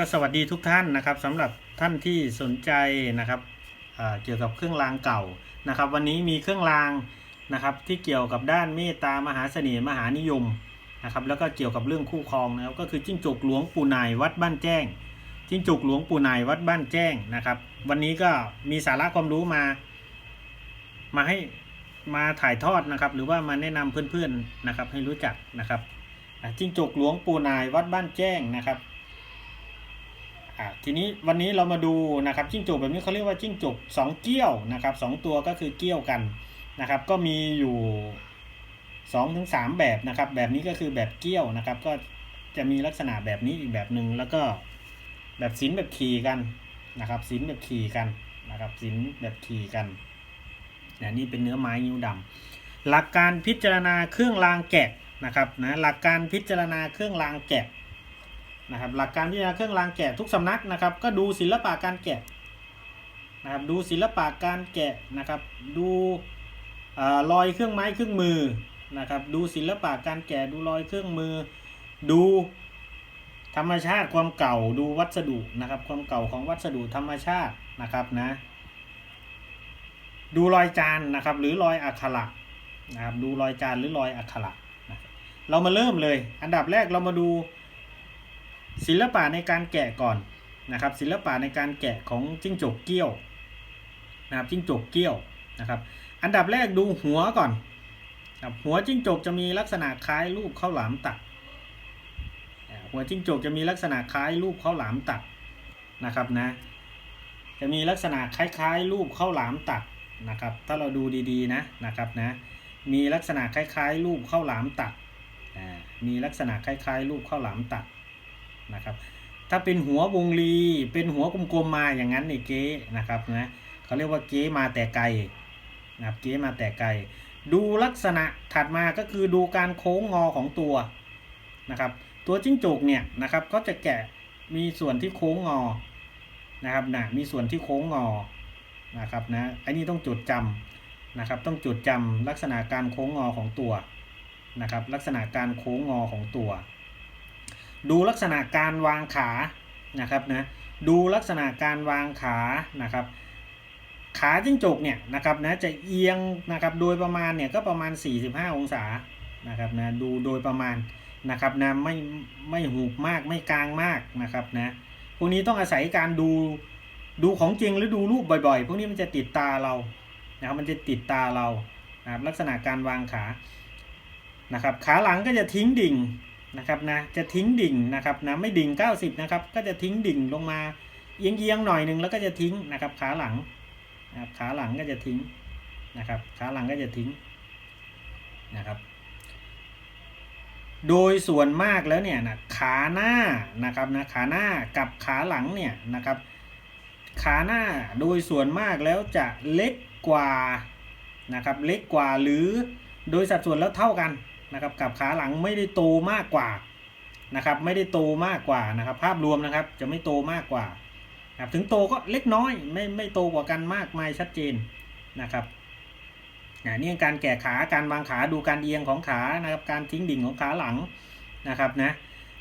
ก็สวัสดีทุกท่านนะครับสำหรับท่านที่สนใจนะครับเกี่ยวกับเครื่องรางเก่านะครับ วันนี้มีเครื่องรางนะครับที่เกี่ยวกับด้านเมตตามหาเสน่ห์มหานิยมนะครับแล้วก็เกี่ยวกับเรื่องคู่ครองนะครับก็คือจิ้งจกหลวงปู่นายวัดบ้านแจ้งจิ้งจกหลวงปู่นายวัดบ้านแจ้งนะครับ วันนี้ก็มีสาระความรู้มา มาให้มาถ่ายทอดนะครับ หรือว่ามาแนะนำเพื่อนๆนะครับให้รู้จักนะครับจิ้งจกหลวงปู่นายวัดบ้านแจ้งนะครับ อ่าทีนี้วันนี้เรามาดูนะครับจิ้งจกแบบนี้เขาเรียกว่าจิ้งจกสองเกี้ยวนะครับสองตัวก็คือเกี้ยวกันนะครับ ก็มีอยู่สองถึงสามแบบนะครับ แบบนี้ก็คือแบบเกี้ยวนะครับ ก็จะมีลักษณะแบบนี้อีกแบบหนึ่งแล้วก็แบบสินแบบขี่กันนะครับสินแบบขี่กันนะครับสินแบบขี่กันเนี่ยนี่เป็นเนื้อไม้นิ้วดำหลักการพิจารณาเครื่องรางแกะนะครับนะหลักการพิจารณาเครื่องรางแกะ นะครับหลักการพิจารณาเครื่องรางแกะทุกสำนักนะครับ ก็ดูศิลปะการแกะนะครับดูศิลปะการแกะนะครับ ดูเออรอยเครื่องไม้เครื่องมือนะครับ ดูศิลปะการแกะดูรอยเครื่องมือ ดูธรรมชาติความเก่าดูวัสดุนะครับ ความเก่าของวัสดุธรรมชาตินะครับนะดูรอยจานนะครับ หรือรอยอักขระนะครับดูรอยจานหรือรอยอักขระเรามาเริ่มเลย อันดับแรกเรามาดู ศิลปะในการแกะก่อนนะครับ ศิลปะในการแกะของจิ้งจกเกี้ยวนะครับจิ้งจกเกี้ยวนะครับอันดับแรกดูหัวก่อนครับหัวจิ้งจกจะมีลักษณะคล้ายรูปข้าวหลามตัดหัวจิ้งจกจะมีลักษณะคล้ายรูปข้าวหลามตัดนะครับนะจะมีลักษณะคล้ายๆ รูปข้าวหลามตัดนะครับ ถ้าเราดูดีๆนะนะครับนะมีลักษณะคล้ายๆ รูปข้าวหลามตัดมีลักษณะคล้ายๆ รูปข้าวหลามตัด นะครับ ถ้าเป็นหัววงลีเป็นหัวกลมๆมาอย่างนั้นนี่เก๊นะครับนะเขาเรียกว่าเก๊มาแต่ไกลนะครับเก๊มาแต่ไกล ดูลักษณะถัดมาก็คือดูการโค้งงอของตัวนะครับ ตัวจิ้งจกเนี่ยนะครับก็จะแกะมีส่วนที่โค้งงอนะครับนะมีส่วนที่โค้งงอนะครับนะอันนี้ต้องจดจำนะครับ ต้องจดจำลักษณะการโค้งงอของตัวนะครับ ลักษณะการโค้งงอของตัว ดูลักษณะการวางขานะครับนะดูลักษณะการวางขานะครับ ขาจิ้งจกเนี่ยนะครับนะจะเอียงนะครับโดยประมาณเนี่ยก็ประมาณ 45 องศานะครับนะดูโดยประมาณนะครับนะไม่ไม่หูบมากไม่กลางมากนะครับนะพวกนี้ต้องอาศัยการดูดูของจริงหรือดูรูปบ่อยๆ พวกนี้มันจะติดตาเรานะครับมันจะติดตาเรานะครับลักษณะการวางขานะครับขาหลังก็จะทิ้งดิ่ง นะครับนะจะทิ้งดิ่งนะครับนะไม่ดิ่ง 90นะครับก็จะทิ้งดิ่งลงมาเอียงเอียงๆหน่อยหนึ่งแล้วก็จะทิ้งนะครับขาหลังนะครับขาหลังก็จะทิ้งนะครับขาหลังก็จะทิ้งนะครับโดยส่วนมากแล้วเนี่ยนะขาหน้านะครับนะขาหน้ากับขาหลังเนี่ยนะครับขาหน้าโดยส่วนมากแล้วจะเล็กกว่านะครับเล็กกว่าหรือโดยสัดส่วนแล้วเท่ากัน นะครับกับขาหลังไม่ได้โตมากกว่านะครับ ไม่ได้โตมากกว่านะครับ ภาพรวมนะครับจะไม่โตมากกว่าครับถึงโตก็เล็กน้อยไม่ไม่โตกว่ากันมากมายชัดเจนนะครับนี่การแก่ขาการวางขาดูการเอียงของขานะครับ การทิ้งดิ่งของขาหลังนะครับนะ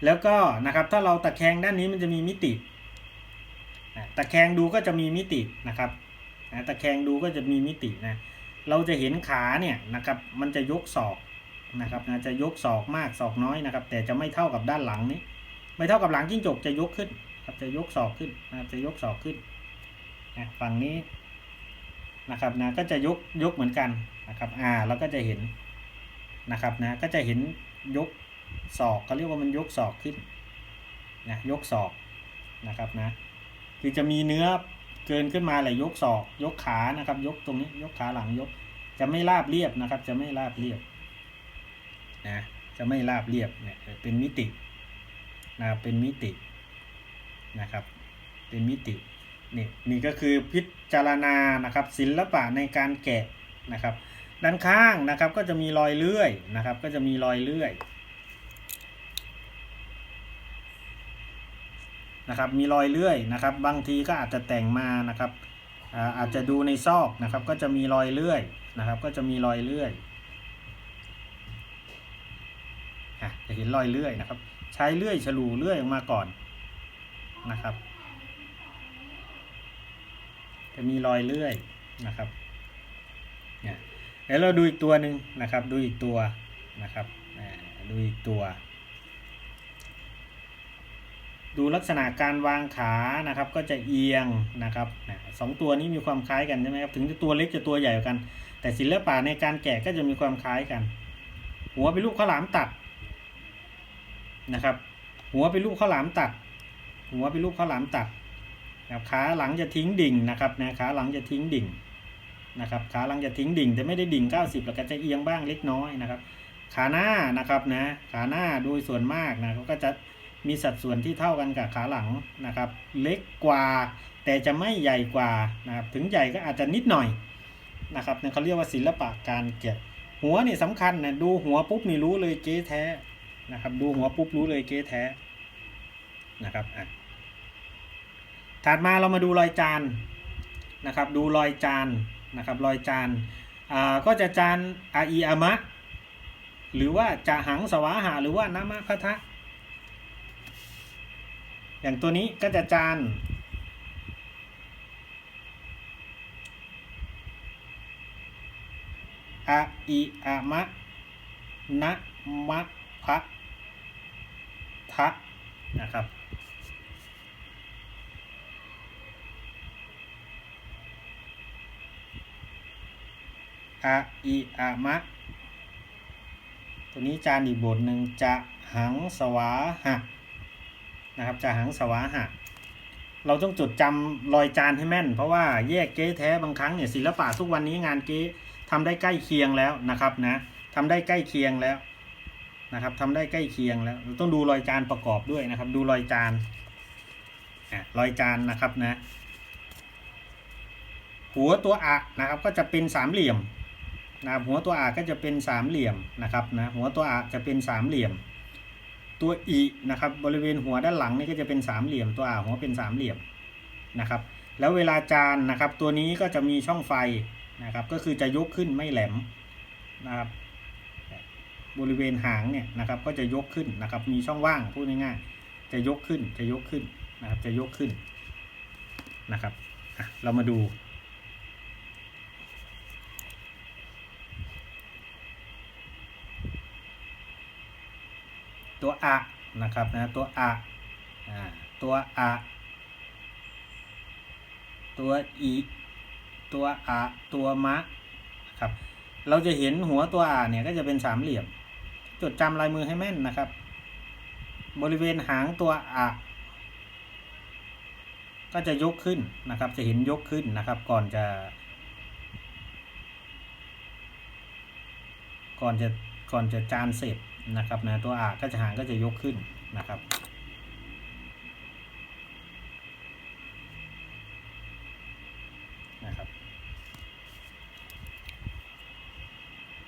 แล้วก็นะครับถ้าเราตะแคงด้านนี้มันจะมีมิติตะแคงดูก็จะมีมิตินะครับตะแคงดูก็จะมีมิตินะเราจะเห็นขาเนี่ยนะครับมันจะยกศอก นะครับนะจะยกศอกมากศอกน้อยนะครับ แต่จะไม่เท่ากับด้านหลังนี้ ไม่เท่ากับหลังจิ้งจกจะยกขึ้นครับจะยกศอกขึ้นนะครับจะยกศอกขึ้นนะฝั่งนี้นะครับนะก็จะยกยกเหมือนกันนะครับอ่าเราก็จะเห็นนะครับนะก็จะเห็นยกศอกเขาเรียกว่ามันยกศอกขึ้นนะยกศอกนะครับนะคือจะมีเนื้อเกินขึ้นมาเลยยกศอก ยกขานะครับ ยกตรงนี้ยกขาหลังยก จะไม่ราบเรียบนะครับ จะไม่ราบเรียบ นะจะไม่ราบเรียบเนี่ยเป็นมิตินะครับเป็นมิตินะครับ เป็นมิตินี่นี่ก็คือพิจารณานะครับศิลปะในการแกะนะครับ ด้านข้างนะครับก็จะมีรอยเลื่อยนะครับ ก็จะมีรอยเลื่อยนะครับมีรอยเลื่อยนะครับ บางทีก็อาจจะแต่งมานะครับอาจจะดูในซอกนะครับ ก็จะมีรอยเลื่อยนะครับ ก็จะมีรอยเลื่อย จะเห็นรอยเลื่อยนะครับ ใช้เลื่อยฉลูเลื่อยออกมาก่อนนะครับ จะมีรอยเลื่อยนะครับเนี่ยแล้วเราดูอีกตัวหนึ่งนะครับ ดูอีกตัวนะครับดูอีกตัว ดูลักษณะการวางขานะครับ ก็จะเอียงนะครับสองตัวนี้มีความคล้ายกันใช่ไหมครับถึงจะตัวเล็กจะตัวใหญ่กัน แต่ศิลปะในการแกะก็จะมีความคล้ายกัน หัวเป็นรูปข้าวหลามตัด นะครับ หัวเป็นรูปข้าวหลามตัด หัวเป็นรูปข้าวหลามตัดนะครับขาหลังจะทิ้งดิ่งนะครับนะขาหลังจะทิ้งดิ่งนะครับขาหลังจะทิ้งดิ่งแต่ไม่ได้ดิ่ง 90แล้วก็จะเอียงบ้างเล็กน้อยนะครับ ขาหน้านะครับนะขาหน้าโดยส่วนมากนะเขาก็จะมีสัดส่วนที่เท่ากันกับขาหลังนะครับ เล็กกว่า แต่จะไม่ใหญ่กว่านะครับถึงใหญ่ก็อาจจะนิดหน่อยนะครับเนี่ยเขาเรียกว่าศิลปะการแกะหัวนี่สำคัญนะดูหัวปุ๊บนี่รู้เลยเก๊แท้ นะครับ ดูหัวปุ๊บรู้เลยเก๊แท้นะครับอะถัดมาเรามาดูรอยจานนะครับ ดูรอยจานนะครับรอยจานอ่าก็จะจานอาอีอามะหรือว่าจะหังสวาหาหรือว่านามะพะทะอย่างตัวนี้ก็จะจานอะอิอะมะนะมะพะะนะครับ อะอิอะมะ ตัวนี้จานอีกบทหนึ่งจะหังสวาหะนะครับจะหังสวาหะเราต้องจดจำรอยจานให้แม่น เพราะว่าแยกเก๊แท้บางครั้งเนี่ยศิลปะทุกวันนี้งานเก๊ทำได้ใกล้เคียงแล้วนะครับนะทำได้ใกล้เคียงแล้ว นะครับทำได้ใกล้เคียงแล้วเราต้องดูรอยจานประกอบด้วยนะครับ ดูรอยจานอะรอยจานนะครับนะ หัวตัวอะนะครับก็จะเป็นสามเหลี่ยมนะครับหัวตัวอาก็จะเป็นสามเหลี่ยมนะครับนะหัวตัวอาจะเป็นสามเหลี่ยม ตัวอีนะครับบริเวณหัวด้านหลังนี่ก็จะเป็นสามเหลี่ยมตัวอาหัวเป็นสามเหลี่ยมนะครับ แล้วเวลาจานนะครับ ตัวนี้ก็จะมีช่องไฟนะครับ ก็คือจะยกขึ้นไม่แหลมนะครับ บริเวณหางเนี่ยนะครับก็จะยกขึ้นนะครับ มีช่องว่างพูดง่ายๆจะยกขึ้นจะยกขึ้นนะครับจะยกขึ้นนะครับเรามาดูตัวอะนะครับนะตัวอะอ่าตัวอะตัวอีตัวอะตัวมะครับเราจะเห็นหัวตัวอะเนี่ยก็จะเป็นสามเหลี่ยม จดจำลายมือให้แม่นนะครับ บริเวณหางตัวอะก็จะยกขึ้นนะครับ จะเห็นยกขึ้นนะครับ ก่อนจะ ก่อนจะก่อนจะจานเสร็จนะครับนะตัวอาก็จะหางก็จะยกขึ้นนะครับนะครับ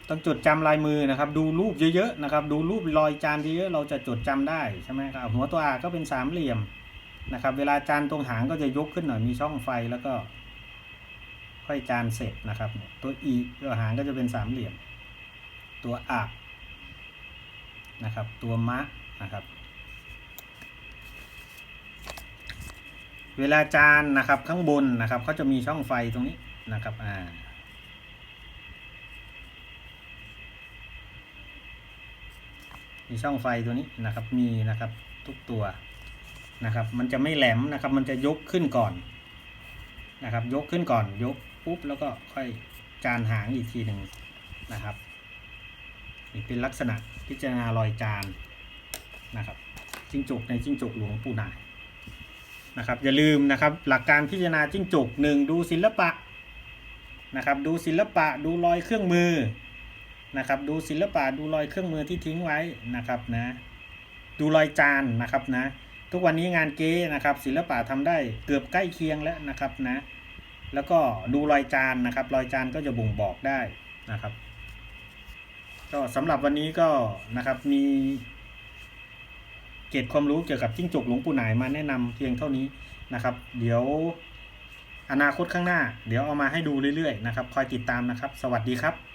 ต้องจดจำลายมือนะครับ ดูรูปเยอะๆนะครับ ดูรูปรอยจานเยอะๆเราจะจดจำได้ใช่ไหมครับหัวตัวอาก็เป็นสามเหลี่ยมนะครับ เวลาจานตรงหางก็จะยกขึ้นหน่อยมีช่องไฟแล้วก็ค่อยจานเสร็จนะครับ ตัวอีตัวหางก็จะเป็นสามเหลี่ยม ตัวอะนะครับ ตัวมะนะครับ เวลาจานนะครับข้างบนนะครับเขาจะมีช่องไฟตรงนี้นะครับอ่า มีช่องไฟตัวนี้นะครับมีนะครับทุกตัวนะครับ มันจะไม่แหลมนะครับ มันจะยกขึ้นก่อนนะครับ ยกขึ้นก่อนยกปุ๊บแล้วก็ค่อยจานหางอีกทีหนึ่งนะครับนี่เป็นลักษณะพิจารณารอยจานนะครับจิ้งจกในจิ้งจกหลวงปู่นายนะครับ อย่าลืมนะครับ หลักการพิจารณาจิ้งจกหนึ่งดูศิลปะนะครับ ดูศิลปะดูรอยเครื่องมือ นะครับ ดูศิลปะดูรอยเครื่องมือที่ทิ้งไว้นะครับนะ ดูรอยจานนะครับนะ ทุกวันนี้งานเก๊นะครับ ศิลปะทำได้เกือบใกล้เคียงแล้วนะครับนะ แล้วก็ดูรอยจานนะครับ รอยจานก็จะบ่งบอกได้นะครับ ก็สำหรับวันนี้ก็นะครับมีเกร็ดความรู้เกี่ยวกับจิ้งจกหลวงปู่หนายมาแนะนำเพียงเท่านี้นะครับ เดี๋ยวอนาคตข้างหน้า เดี๋ยวเอามาให้ดูเรื่อยๆนะครับ คอยติดตามนะครับ สวัสดีครับ